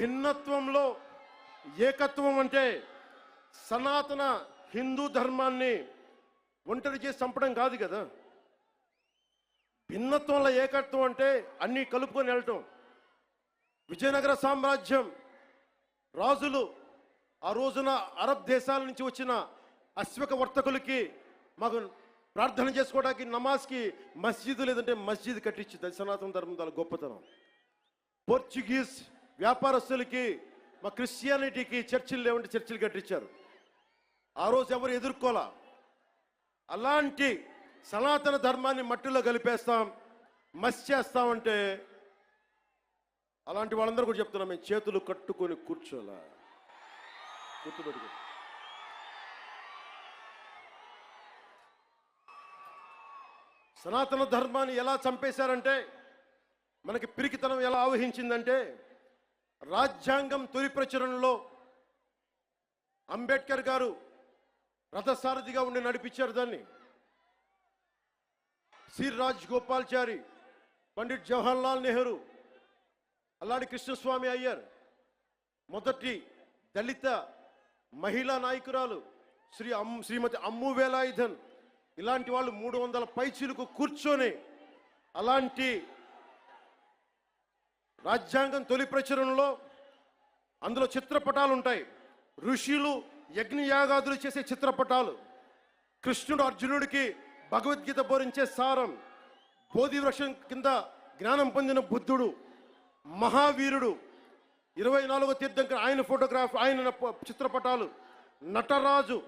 భిన్నత్వంలో ఏకత్వం అంటే సనాతన హిందూ ధర్మాన్ని ఒంటరి చేసి చంపడం కాదు కదా. భిన్నత్వంలో ఏకత్వం అంటే అన్నీ కలుపుకొని వెళ్ళటం. విజయనగర సామ్రాజ్యం రాజులు ఆ రోజున అరబ్ దేశాల నుంచి వచ్చిన అశ్వక వర్తకులకి మాకు ప్రార్థన చేసుకోవడానికి నమాజ్కి మస్జిద్ లేదంటే మస్జిద్ కట్టించింది సనాతన ధర్మం దాని గొప్పతనం. పోర్చుగీస్ వ్యాపారస్తులకి మా క్రిస్టియానిటీకి చర్చిలు లేవంటే చర్చిలు కట్టించారు. ఆ రోజు ఎవరు ఎదుర్కోలా? అలాంటి సనాతన ధర్మాన్ని మట్టిలో కలిపేస్తాం మస్ చేస్తామంటే అలాంటి వాళ్ళందరూ కూడా చెప్తున్నాం మేము చేతులు కట్టుకొని కూర్చోలా. గుర్తుపెట్టుకో. సనాతన ధర్మాన్ని ఎలా చంపేశారంటే మనకి పిరికితనం ఎలా ఆవహించిందంటే రాజ్యాంగం తొలి ప్రచురణలో అంబేద్కర్ గారు రథసారథిగా ఉండి నడిపించారు దాన్ని. సిర్ రాజ్ గోపాల్చారి పండిట్ జవహర్లాల్ నెహ్రూ అల్లాడి కృష్ణస్వామి అయ్యర్ మొదటి దళిత మహిళా నాయకురాలు శ్రీ అమ్ శ్రీమతి అమ్ము వేలాయుధన్. ఇలాంటి వాళ్ళు మూడు వందల పైచీలకు కూర్చొని అలాంటి రాజ్యాంగం తొలి ప్రచురణలో అందులో చిత్రపటాలు ఉంటాయి. ఋషులు యజ్ఞయాగాదులు చేసే చిత్రపటాలు. కృష్ణుడు అర్జునుడికి భగవద్గీత బోరించే సారం. బోధి వృక్షం కింద జ్ఞానం పొందిన బుద్ధుడు మహావీరుడు ఇరవై నాలుగో తీర్థంకర ఆయన ఫోటోగ్రాఫ్ ఆయన చిత్రపటాలు. నటరాజు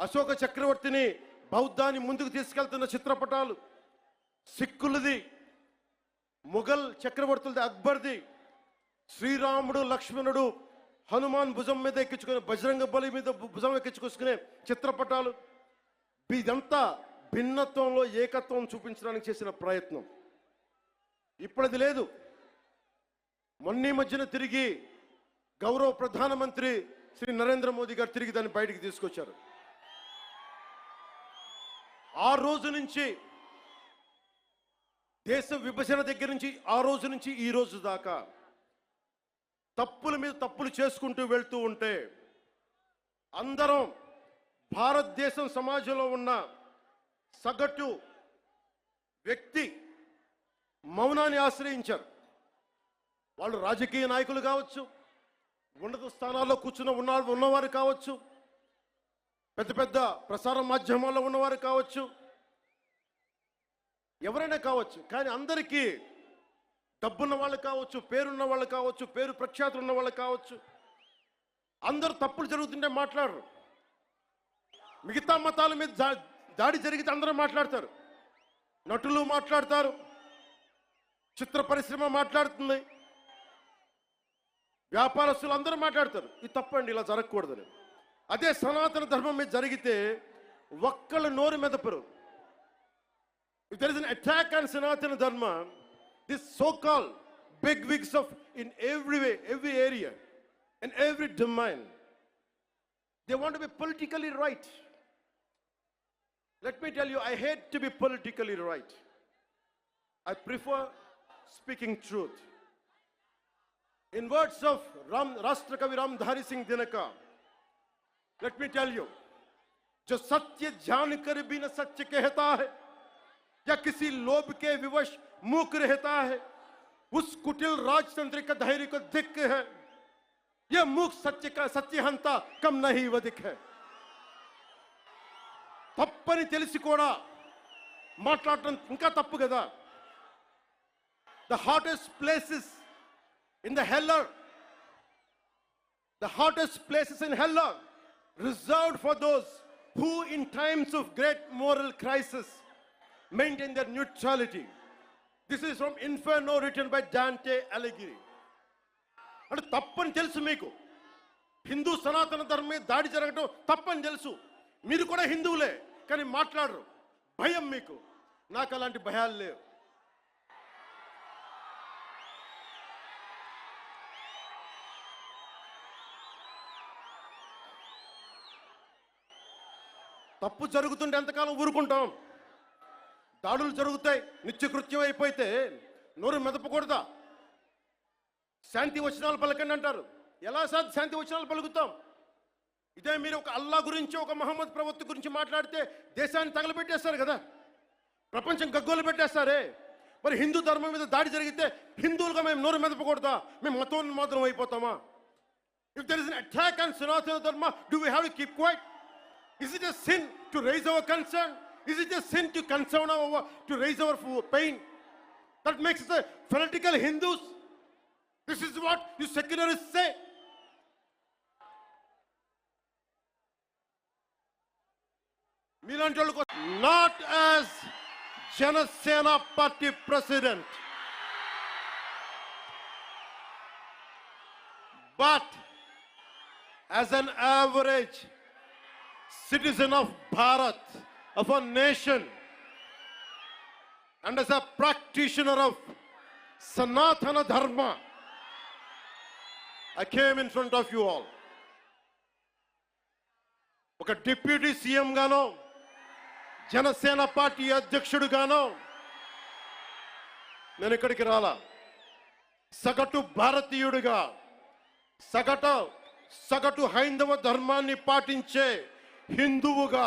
అశోక చక్రవర్తిని బౌద్ధాన్ని ముందుకు తీసుకెళ్తున్న చిత్రపటాలు. సిక్కులది ముఘల్ చక్రవర్తులది అక్బర్ది శ్రీరాముడు లక్ష్మణుడు హనుమాన్ భుజం మీద ఎక్కించుకునే బజరంగ బలి మీద భుజం ఎక్కించుకొసుకునే చిత్రపటాలు. ఇదంతా భిన్నత్వంలో ఏకత్వం చూపించడానికి చేసిన ప్రయత్నం. ఇప్పుడది లేదు. మొన్న మధ్యన తిరిగి గౌరవ ప్రధానమంత్రి శ్రీ నరేంద్ర మోదీ గారు తిరిగి దాన్ని బయటికి తీసుకొచ్చారు. ఆ రోజు నుంచి దేశ విభజన దగ్గర నుంచి ఆ రోజు నుంచి ఈ రోజు దాకా తప్పుల మీద తప్పులు చేసుకుంటూ వెళ్తూ ఉంటే అందరం భారతదేశం సమాజంలో ఉన్న సగటు వ్యక్తి మౌనాన్ని ఆశ్రయించారు. వాళ్ళు రాజకీయ నాయకులు కావచ్చు ఉన్నత స్థానాల్లో కూర్చున్న ఉన్న ఉన్నవారు కావచ్చు పెద్ద పెద్ద ప్రసార మాధ్యమాల్లో ఉన్నవారు కావచ్చు ఎవరైనా కావచ్చు కానీ అందరికీ డబ్బున్న వాళ్ళు కావచ్చు పేరున్న వాళ్ళు కావచ్చు పేరు ప్రఖ్యాతులు ఉన్న వాళ్ళు కావచ్చు అందరూ తప్పులు జరుగుతుంటే మాట్లాడరు. మిగతా మతాల మీద దా- దాడి జరిగితే అందరూ మాట్లాడతారు. నటులు మాట్లాడతారు. చిత్ర పరిశ్రమ మాట్లాడుతుంది. వ్యాపారస్తులు అందరూ మాట్లాడతారు. ఇది తప్పండి ఇలా జరగకూడదని. అదే సనాతన ధర్మం మీద జరిగితే ఒక్కళ్ళు నోరు మెదపరు. If there is an attack on Sanatana Dharma, this so-called big wigs of in every way, every area, in every domain, they want to be politically right. Let me tell you, I hate to be politically right. I prefer speaking truth. In words of Ram, Rashtrakavi Ramdhari Singh Dinaka, let me tell you, जो सत्य जान कर भी न सत्य कहता है या किसी लोभ के विवश मूक रहता है उस कुटिल राजतंत्र का धैर्य को धिक है यह मूक सत्य का सत्यहंता कम नहीं वधिक है తప్పని తెలిసి కూడా మాట్లాడటం ఇంకా తప్పు కదా the hottest places in the hell the hottest places in hell reserved for those who in times of great moral crisis maintain their neutrality. This is from Inferno written by Dante Alighieri. అంటే తప్పని తెలుసు మీకు. హిందూ సనాతన ధర్మం మీద దాడి జరగటం తప్పని తెలుసు. మీరు కూడా హిందువులే కానీ మాట్లాడరు. భయం మీకు. నాకు అలాంటి భయాలు లేవు. తప్పు జరుగుతుంటే ఎంతకాలం ఊరుకుంటాం? దాడులు జరుగుతాయి నిత్యకృత్యం అయిపోతే నోరు మెదపకూడదా? శాంతి వచనాలు పలకండి అంటారు. ఎలా సార్ శాంతి వచనాలు పలుకుతాం? ఇదే మీరు ఒక అల్లా గురించి ఒక మహమ్మద్ ప్రవక్త గురించి మాట్లాడితే దేశాన్ని తగలబెట్టేస్తారు కదా? ప్రపంచం గగ్గోలు పెట్టేస్తారే? మరి హిందూ ధర్మం మీద దాడి జరిగితే హిందువులుగా మేము నోరు మెదపకూడదా? మేము మతోన్మాదం అయిపోతామా? If there is an attack and Sanatana Dharma do we have keep quiet is it a sin to raise our concern is it a sin to concern our to raise our pain that makes the fanatical Hindus this is what you secularist say మీలాంటి వాళ్ళకు not as Janasena party president but as an average citizen of Bharat, of a nation, and as a practitioner of Sanatana Dharma, I came in front of you all. ఒక deputy CM గానో Janasena party అధ్యక్షుడుగానో నేను ఇక్కడికి రాలా సగటు భారతీయుడిగా సగటు సగటు హైందవ ధర్మాన్ని పాటించే హిందువుగా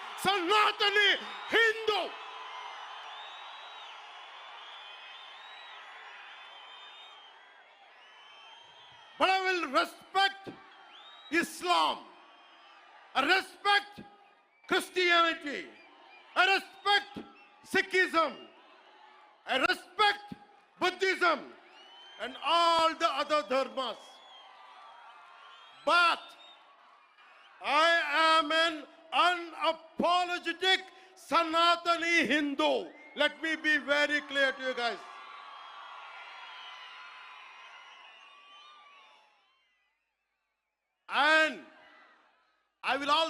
Sanatani Hindu. But I will respect Islam. I respect Christianity. I respect Sikhism. I respect Buddhism and all the other dharmas. But I am an unapologetic Sanatani Hindu. Let me be very clear to you guys. And I will also